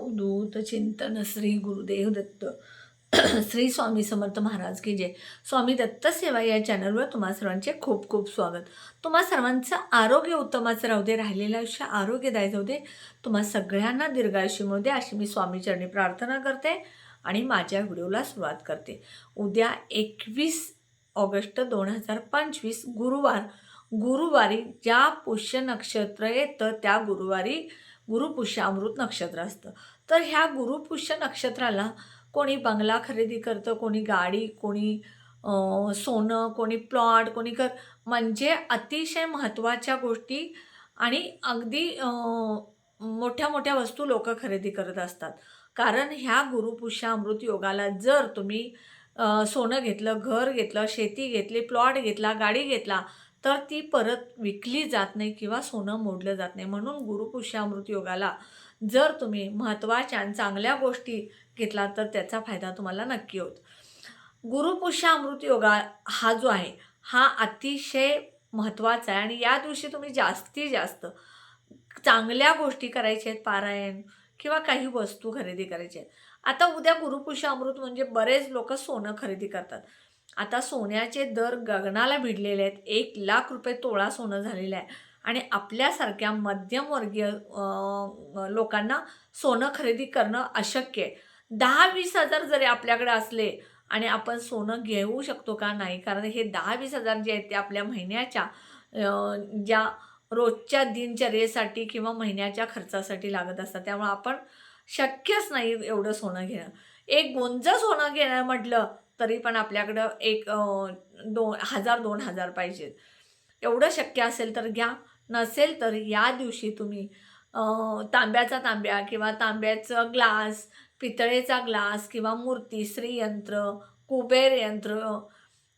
अवधूत चिंतन श्री गुरुदेव दत्त. श्री स्वामी समर्थ महाराज की जय. स्वामी दत्त सेवा या चॅनलवर तुम्हा सर्वांचे खूप खूप स्वागत. तुम्हा सर्वांचं आरोग्य उत्तमाचं राहू दे राहिलेलं आयुष्य आरोग्यदायी जाऊ दे. तुम्हा सगळ्यांना दीर्घायुष्य मिळू दे अशी मी स्वामीचरणी प्रार्थना करते आणि माझ्या व्हिडिओला सुरुवात करते. उद्या एकवीस ऑगस्ट दोन हजार पंचवीस गुरुवार. गुरुवारी ज्या पुष्य नक्षत्र येतं त्या गुरुवारी गुरुपुष्य अमृत नक्षत्र असतं. तर ह्या गुरुपुष्य नक्षत्राला कोणी बंगला खरेदी करतं कोणी गाडी कोणी सोनं कोणी प्लॉट कोणी कर म्हणजे अतिशय महत्त्वाच्या गोष्टी आणि अगदी मोठ्या मोठ्या वस्तू लोक खरेदी करत असतात. कारण ह्या गुरुपुष्य अमृत योगाला जर तुम्ही सोनं घेतलं घर घेतलं शेती घेतली प्लॉट घेतला गाडी घेतला तर ती परत विकली जात नाही किंवा सोनं मोडलं जात नाही. म्हणून गुरुपुष्यामृत योगाला जर तुम्ही महत्त्वाच्या आणि चांगल्या गोष्टी घेतला तर त्याचा फायदा तुम्हाला नक्की होतो. गुरुपुष्यामृत योगा हा जो आहे हा अतिशय महत्त्वाचा आहे. आणि या दिवशी तुम्ही जास्तीत जास्त चांगल्या गोष्टी करायच्या आहेत पारायण किंवा काही वस्तू खरेदी करायच्या आहेत. आता उद्या गुरुपुष्य अमृत म्हणजे बरेच लोक सोनं खरेदी करतात. आता सोन्याचे दर गगनाला भिडलेले आहेत. एक लाख रुपये तोळा सोनं झालेलं आहे. आणि आपल्यासारख्या मध्यमवर्गीय लोकांना सोनं खरेदी करणं अशक्य आहे. दहा वीस हजार जरी आपल्याकडे असले आणि आपण सोनं घेऊ शकतो का नाही? कारण हे दहा वीस हजार जे आहेत ते आपल्या महिन्याच्या ज्या रोजच्या दिनचर्येसाठी किंवा महिन्याच्या खर्चासाठी लागत असतात. त्यामुळे आपण शक्यच नाही एवढं सोनं घेणं. एक गुंज सोनं घेणं म्हटलं तरी पण आपल्याकडं एक दोन हजार दोन हजार पाहिजेत. एवढं शक्य असेल तर घ्या नसेल तर या दिवशी तुम्ही तांब्याचा तांब्या किंवा तांब्याचं ग्लास पितळेचा ग्लास किंवा मूर्ती श्रीयंत्र कुबेर यंत्र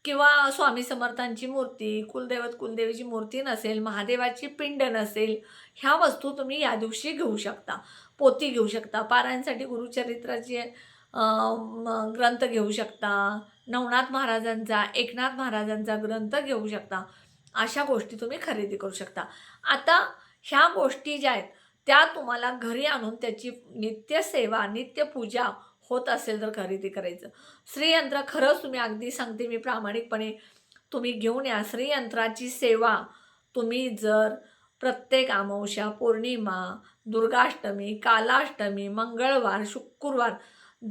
किंवा स्वामी समर्थांची मूर्ती कुलदैवत कुलदेवीची मूर्ती नसेल महादेवाची पिंड नसेल ह्या वस्तू तुम्ही या दिवशी घेऊ शकता पोती घेऊ शकता. पारायणसाठी गुरुचरित्राची आहे ग्रंथ घेऊ शकता. नवनाथ महाराजांचा एकनाथ महाराजांचा ग्रंथ घेऊ शकता. अशा गोष्टी तुम्ही खरेदी करू शकता. आता ह्या गोष्टी ज्या आहेत त्या तुम्हाला घरी आणून त्याची नित्यसेवा नित्यपूजा होत असेल तर खरेदी करायचं. श्रीयंत्र खरंच तुम्ही अगदी सांगते मी प्रामाणिकपणे. तुम्ही घेऊन या. श्रीयंत्राची सेवा तुम्ही जर प्रत्येक अमावस्या पौर्णिमा दुर्गाष्टमी कालाष्टमी मंगळवार शुक्रवार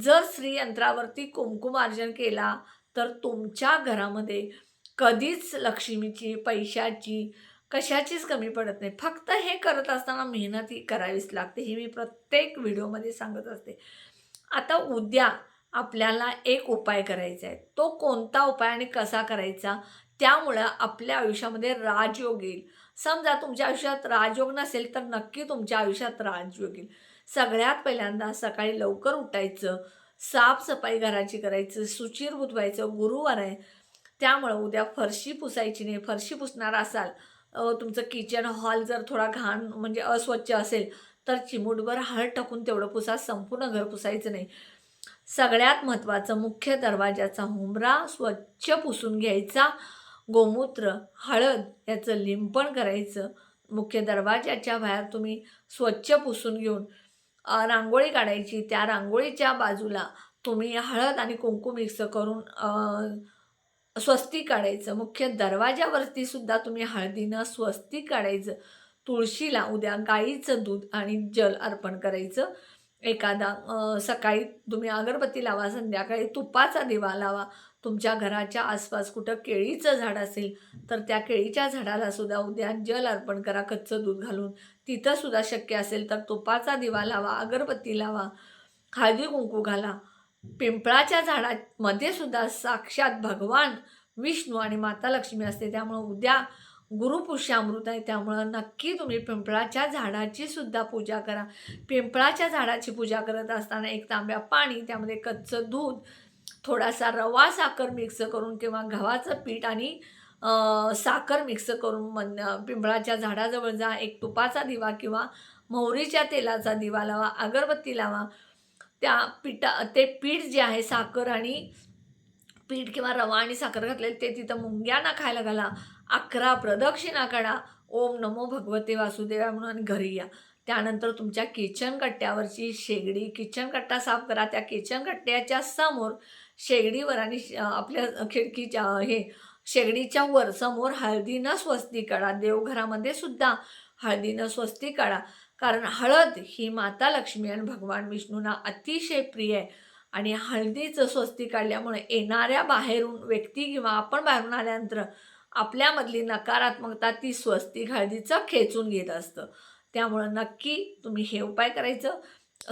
जर श्रीयंत्रावरती कुंकुमार्जन केला तर तुमच्या घरामध्ये कधीच लक्ष्मीची पैशाची कशाचीच कमी पडत नाही. फक्त हे करत असताना मेहनत ही करावीच लागते ही मी प्रत्येक व्हिडिओमध्ये सांगत असते. आता उद्या आपल्याला एक उपाय करायचा आहे. तो कोणता उपाय आणि कसा करायचा? त्यामुळं आपल्या आयुष्यामध्ये राजयोग येईल. समजा तुमच्या आयुष्यात राजयोग नसेल तर नक्की तुमच्या आयुष्यात राजयोग येईल. सगळ्यात पहिल्यांदा सकाळी लवकर उठायचं साफसफाई घराची करायचं सुचीर बुधवायचं गुरुवार आहे त्यामुळं उद्या फरशी पुसायची नाही. फरशी पुसणार असाल तुमचं किचन हॉल जर थोडा घाण म्हणजे अस्वच्छ असेल तर चिमूटभर हळद टाकून तेवढं पुसा. संपूर्ण घर पुसायचं नाही. सगळ्यात महत्त्वाचं मुख्य दरवाजाचा हुमरा स्वच्छ पुसून घ्यायचा. गोमूत्र हळद याचं लिंपण करायचं. मुख्य दरवाजाच्या बाहेर तुम्ही स्वच्छ पुसून घेऊन रांगोळी काढायची. त्या रांगोळीच्या बाजूला तुम्ही हळद आणि कुंकू मिक्स करून स्वस्ती स्वस्तिक काढायचं. मुख्य दरवाजावरती सुद्धा तुम्ही हळदीनं स्वस्तिक काढायचं. तुळशीला उद्या गाईचं दूध आणि जल अर्पण करायचं. एखादा सकाळी तुम्ही अगरबत्ती लावा संध्याकाळी तुपाचा दिवा लावा. तुमच्या घराच्या आसपास कुठं केळीचं झाड असेल तर त्या केळीच्या झाडाला सुद्धा उद्या जल अर्पण करा कच्चं दूध घालून. तिथं सुद्धा शक्य असेल तर तुपाचा दिवा लावा अगरबत्ती लावा हळदी कुंकू घाला. पिंपळाच्या झाडामध्ये सुद्धा साक्षात भगवान विष्णू आणि माता लक्ष्मी असते. त्यामुळं उद्या गुरुपुष्यामृत आहे. त्यामुळं नक्की तुम्ही पिंपळाच्या झाडाची सुद्धा पूजा करा. पिंपळाच्या झाडाची पूजा करत असताना एक तांब्या पाणी त्यामध्ये कच्चं दूध थोडासा रवा साखर मिक्स करून किंवा गव्हाचं पीठ आणि साखर मिक्स करून मन पिंपळाच्या झाडाजवळ जा एक तुपाचा दिवा किंवा मोहरीच्या तेलाचा दिवा लावा अगरबत्ती लावा. त्या पिठा ते पीठ जे आहे साखर आणि पीठ किंवा रवा आणि साखर घातलेलं ते तिथं मुंग्यांना खायला घाला. अकरा प्रदक्षिणा काढा. ओम नमो भगवते वासुदेवा म्हणून आणि घरी या. त्यानंतर तुमच्या किचन कट्ट्यावरची शेगडी किचन कट्टा साफ करा. त्या किचन कट्ट्याच्या समोर शेगडीवर आणि श- आपल्या खिडकीच्या हे शेगडीच्या वर समोर हळदीनं स्वस्ती काढा. देवघरामध्ये सुद्धा हळदीनं स्वस्ती काढा. कारण हळद ही माता लक्ष्मी आणि भगवान विष्णूंना अतिशय प्रिय आहे. आणि हळदीचं स्वस्ती काढल्यामुळे येणाऱ्या बाहेरून व्यक्ती किंवा आपण बाहेरून आल्यानंतर आपल्यामधली नकारात्मकता ती स्वस्तिक हळदीचं खेचून घेत असतं. त्यामुळं नक्की तुम्ही हे उपाय करायचं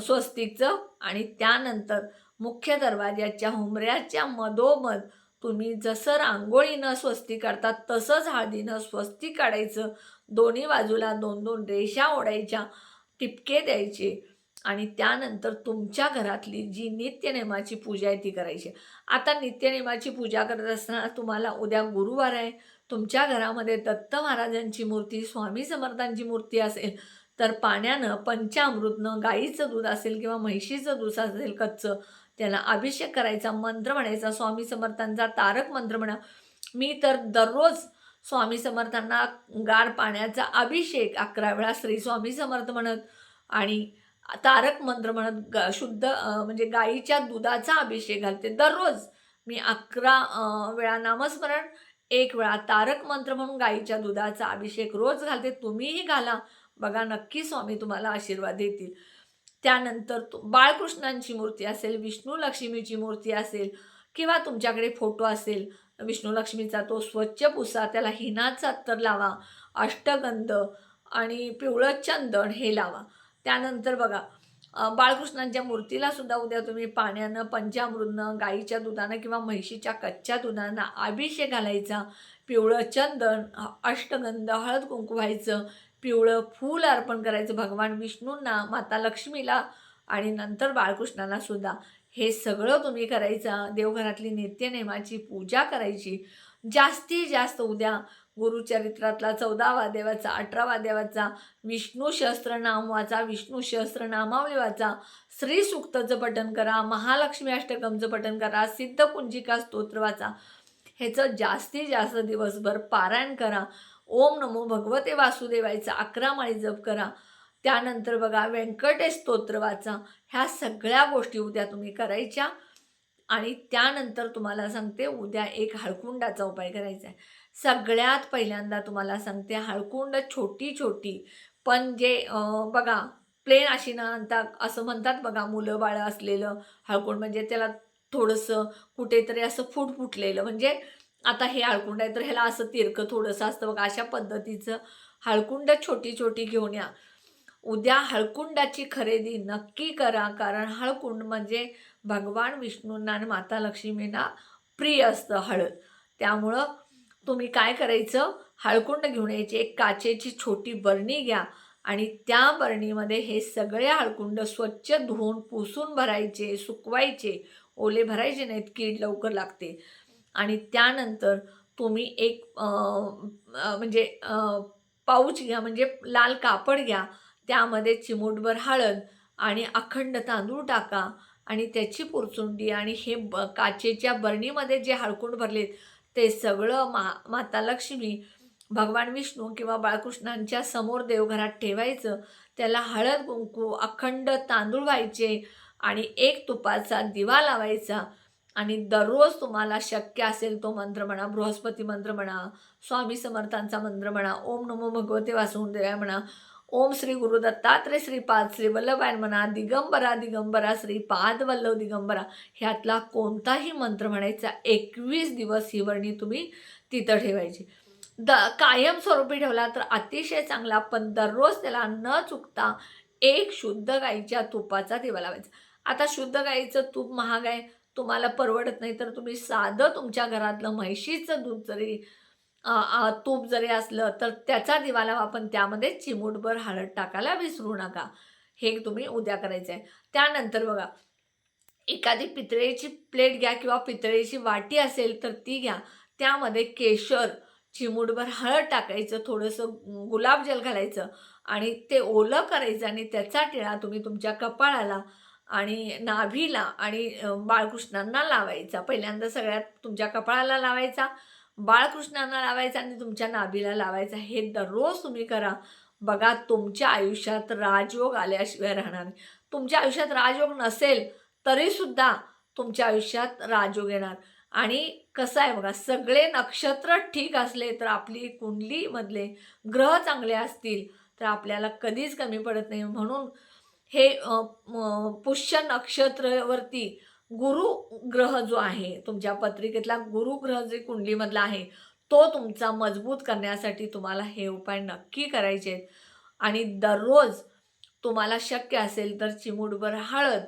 स्वस्तिकचं आणि त्यानंतर मुख्य दरवाज्याच्या हुमऱ्याच्या मधोमध तुम्ही जसं रांगोळीनं स्वस्ती काढतात तसंच हळदीनं स्वस्ती काढायचं. दोन्ही बाजूला दोन दोन रेषा ओढायच्या टिपके द्यायचे. आणि त्यानंतर तुमच्या घरातली जी नित्यनेमाची पूजा आहे ती करायची. आता नित्यनेमाची पूजा करत असताना तुम्हाला उद्या गुरुवार आहे. तुमच्या घरामध्ये दत्त महाराजांची मूर्ती स्वामी समर्थांची मूर्ती असेल तर पाण्यानं पंचामृतनं गाईचं दूध असेल किंवा म्हैशीचं दूध असेल कच्चं त्याला अभिषेक करायचा मंत्र म्हणायचा स्वामी समर्थांचा तारक मंत्र म्हणा. मी तर दररोज स्वामी समर्थांना गार पाण्याचा अभिषेक अकरा वेळा श्री स्वामी समर्थ म्हणत आणि तारक मंत्र म्हणत ग शुद्ध म्हणजे गाईच्या दुधाचा अभिषेक घालते. दररोज मी अकरा वेळा नामस्मरण एक वेळा तारक मंत्र म्हणून गाईच्या दुधाचा अभिषेक रोज घालते. तुम्हीही घाला. बघा नक्की स्वामी तुम्हाला आशीर्वाद देतील. त्यानंतर तो बाळकृष्णांची मूर्ती असेल विष्णू लक्ष्मीची मूर्ती असेल किंवा तुमच्याकडे फोटो असेल विष्णू लक्ष्मीचा तो स्वच्छ पुसा त्याला हिनाचा अत्तर लावा अष्टगंध आणि पिवळं चंदन हे लावा. त्यानंतर बघा बाळकृष्णांच्या मूर्तीला सुद्धा उद्या तुम्ही पाण्यानं पंचामृतनं गाईच्या दुधानं किंवा म्हैशीच्या कच्च्या दुधानं अभिषेक घालायचा. पिवळं चंदन अष्टगंध हळद कुंकू व्हायचं. पिवळं फूल अर्पण करायचं. भगवान विष्णूंना माता लक्ष्मीला आणि नंतर बाळकृष्णाला सुद्धा. हे सगळं तुम्ही करायचं. देवघरातली नित्यनेमाची पूजा करायची. जास्तीत जास्त उद्या गुरुचरित्रातला चौदावा देवाचा अठरावा देवाचा विष्णू सहस्त्रनाम वाचा विष्णू सहस्त्रनामावली वाचा. श्री सुक्तचं पठन करा महालक्ष्मी अष्टकमचं पठन करा सिद्धपुंजिका स्तोत्र वाचा. ह्याचं जास्तीत जास्त दिवसभर पारायण करा. ओम नमो भगवते वासुदेवायचा. अकरा माळी जप करा. त्यानंतर बघा व्यंकटेश स्तोत्र वाचा. ह्या सगळ्या गोष्टी उद्या तुम्ही करायच्या. आणि त्यानंतर तुम्हाला सांगते उद्या एक हळकुंडाचा उपाय करायचा आहे. सगळ्यात पहिल्यांदा तुम्हाला सांगते हळकुंड छोटी छोटी. पण जे बघा प्लेन अशी ना आणता असं म्हणतात बघा मुलं बाळं असलेलं हळकुंड. म्हणजे त्याला थोडंसं कुठेतरी असं फूट फुटलेलं. म्हणजे आता हे हळकुंड आहे तर ह्याला असं तिरकं थोडंसं असतं. बघा अशा पद्धतीचं हळकुंड छोटी छोटी घेऊन या. उद्या हळकुंडाची खरेदी नक्की करा कारण हळकुंड म्हणजे भगवान विष्णूंना आणि माता लक्ष्मींना प्रिय असतं हळद. त्यामुळं तुम्ही काय करायचं? हळकुंड घेऊन यायची. एक काचेची छोटी बरणी घ्या आणि त्या बरणीमध्ये हे सगळे हळकुंड स्वच्छ धुवून पुसून भरायचे सुकवायचे. ओले भरायचे नाहीत कीड लवकर लागते. आणि त्यानंतर तुम्ही एक म्हणजे पाऊच घ्या म्हणजे लाल कापड घ्या त्यामध्ये चिमूटभर हळद आणि अखंड तांदूळ टाका आणि त्याची पुरचुंडी आणि हे ब काचेच्या बरणीमध्ये जे हळकुंड भरलेत ते सगळं मा माता लक्ष्मी भगवान विष्णू किंवा बाळकृष्णांच्या समोर देवघरात ठेवायचं. त्याला हळद कुंकू अखंड तांदूळ व्हायचे आणि एक तुपाचा दिवा लावायचा. आणि दररोज तुम्हाला शक्य असेल तो मंत्र म्हणा बृहस्पती मंत्र म्हणा स्वामी समर्थांचा मंत्र म्हणा ओम नमो भगवते वासुदेवाय म्हणा ओम श्री गुरु दत्तात्रय श्रीपाद श्री वल्लभायन म्हणा दिगंबरा दिगंबरा श्रीपाद वल्लभ दिगंबरा ह्यातला कोणताही मंत्र म्हणायचा एकवीस दिवस ही वर्णी तुम्ही तिथं ठेवायची. द कायम स्वरूपी ठेवला तर अतिशय चांगला पण दररोज त्याला न चुकता एक शुद्ध गाईच्या तुपाचा दिवा लावायचा. आता शुद्ध गाईचं तूप महाग आहे तुम्हाला परवडत नाही तर तुम्ही साधं तुमच्या घरातलं म्हैशीचं दूध जरी तूप जरी असलं तर त्याचा दिवाला आपण त्यामध्ये चिमूटभर हळद टाकायला विसरू नका. हे तुम्ही उद्या करायचं आहे त्यानंतर बघा एखादी पितळेची प्लेट घ्या किंवा पितळेची वाटी असेल तर ती घ्या. त्यामध्ये केशर चिमूटभर हळद टाकायचं थोडंसं गुलाबजल घालायचं आणि ते ओलं करायचं आणि त्याचा टिळा तुम्ही तुमच्या कपाळाला आणि नाभीला आणि बाळकृष्णांना लावायचा. पहिल्यांदा सगळ्यात तुमच्या कपाळाला लावायचा बाळकृष्णांना लावायचा आणि तुमच्या नाभीला लावायचा. हे दररोज तुम्ही करा. बघा तुमच्या आयुष्यात राजयोग आल्याशिवाय राहणार नाही. तुमच्या आयुष्यात राजयोग नसेल तरीसुद्धा तुमच्या आयुष्यात राजयोग येणार. आणि कसं आहे बघा सगळे नक्षत्र ठीक असले तर आपली कुंडलीमधले ग्रह चांगले असतील तर आपल्याला कधीच कमी पडत नाही. म्हणून हे पुष्य नक्षत्रवरती गुरु ग्रह जो आहे तुमच्या पत्रिकेतला गुरु ग्रह जे कुंडलीमधला आहे तो तुमचा मजबूत करण्यासाठी तुम्हाला हे उपाय नक्की करायचे आहेत. आणि दररोज तुम्हाला शक्य असेल तर चिमूटभर हळद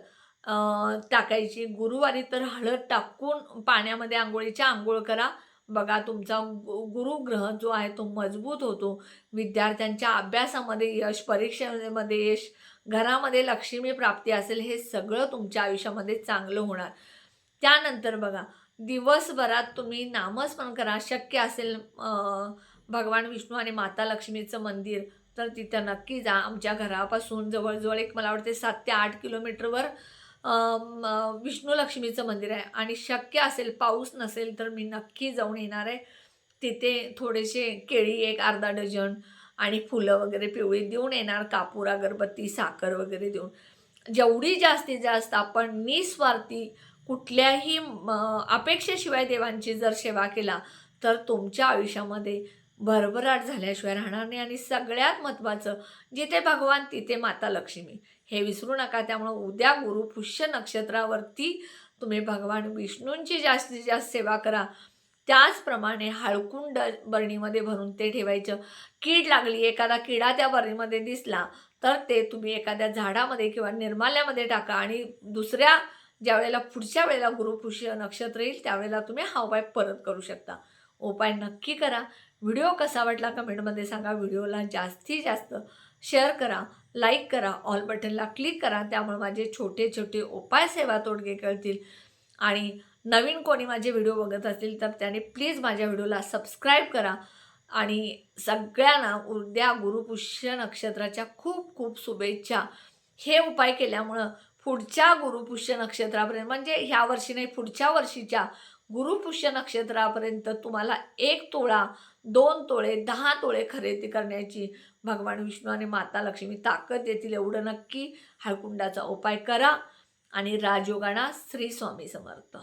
टाकायची. गुरुवारी तर हळद टाकून पाण्यामध्ये आंघोळीच्या आंघोळ करा. बघा तुमचा गु- गुरुग्रह जो आहे तो मजबूत होतो. विद्यार्थ्यांच्या अभ्यासामध्ये यश परीक्षेमध्ये यश घरामध्ये लक्ष्मी प्राप्ती असेल हे सगळं तुमच्या आयुष्यामध्ये चांगलं होणार. त्यानंतर बघा दिवसभरात तुम्ही नामस्मरण करा. शक्य असेल भगवान विष्णू आणि माता लक्ष्मीचं मंदिर तर तिथं नक्की जा. आमच्या घरापासून जवळजवळ एक मला वाटते सात ते आठ किलोमीटरवर विष्णू लक्ष्मीचं मंदिर आहे. आणि शक्य असेल पाऊस नसेल तर मी नक्की जाऊन येणार आहे. तिथे थोडेसे केळी एक अर्धा डझन आणि फुलं वगैरे पिवळी देऊन येणार कापूर अगरबत्ती साखर वगैरे देऊन. जेवढी जास्तीत जास्त आपण निस्वार्थी कुठल्याही अपेक्षेशिवाय देवांची जर सेवा केला तर तुमच्या आयुष्यामध्ये भरभराट झाल्याशिवाय राहणार नाही. आणि सगळ्यात महत्त्वाचं जिथे भगवान तिथे माता लक्ष्मी. हे विसरू नका. त्यामुळं उद्या गुरु पुष्य नक्षत्रावरती तुम्ही भगवान विष्णूंची जास्तीत जास्त सेवा करा. त्याचप्रमाणे हळकुंड बरणीमध्ये भरून ते ठेवायचं. कीड लागली एखादा किडा त्या बरणीमध्ये दिसला तर ते तुम्ही एखाद्या झाडामध्ये किंवा निर्माल्यामध्ये टाका आणि दुसऱ्या ज्या वेळेला पुढच्या वेळेला गुरुपुष्य नक्षत्र येईल त्यावेळेला तुम्ही हा उपाय परत करू शकता. उपाय नक्की करा. व्हिडिओ कसा वाटला कमेंटमध्ये सांगा. व्हिडिओला जास्तीत जास्त शेअर करा लाईक करा ऑल बटनला क्लिक करा. त्यामुळे माझे छोटे छोटे उपाय सेवा तोडगे कळतील. आणि नवीन कोणी माझे व्हिडिओ बघत असतील तर त्याने प्लीज माझ्या व्हिडिओला सबस्क्राईब करा. आणि सगळ्यांना उद्या गुरुपुष्य नक्षत्राच्या खूप खूप शुभेच्छा. हे उपाय केल्यामुळं पुढच्या गुरुपुष्य नक्षत्रापर्यंत म्हणजे ह्या वर्षी नाही पुढच्या वर्षीच्या गुरुपुष्य नक्षत्रापर्यंत तुम्हाला एक तोळा दोन तोळे दहा तोळे खरेदी करण्याची भगवान विष्णू आणि माता लक्ष्मी ताकद देतील एवढं नक्की हळकुंडाचा उपाय करा. आणि राजयोगाना श्री स्वामी समर्थ.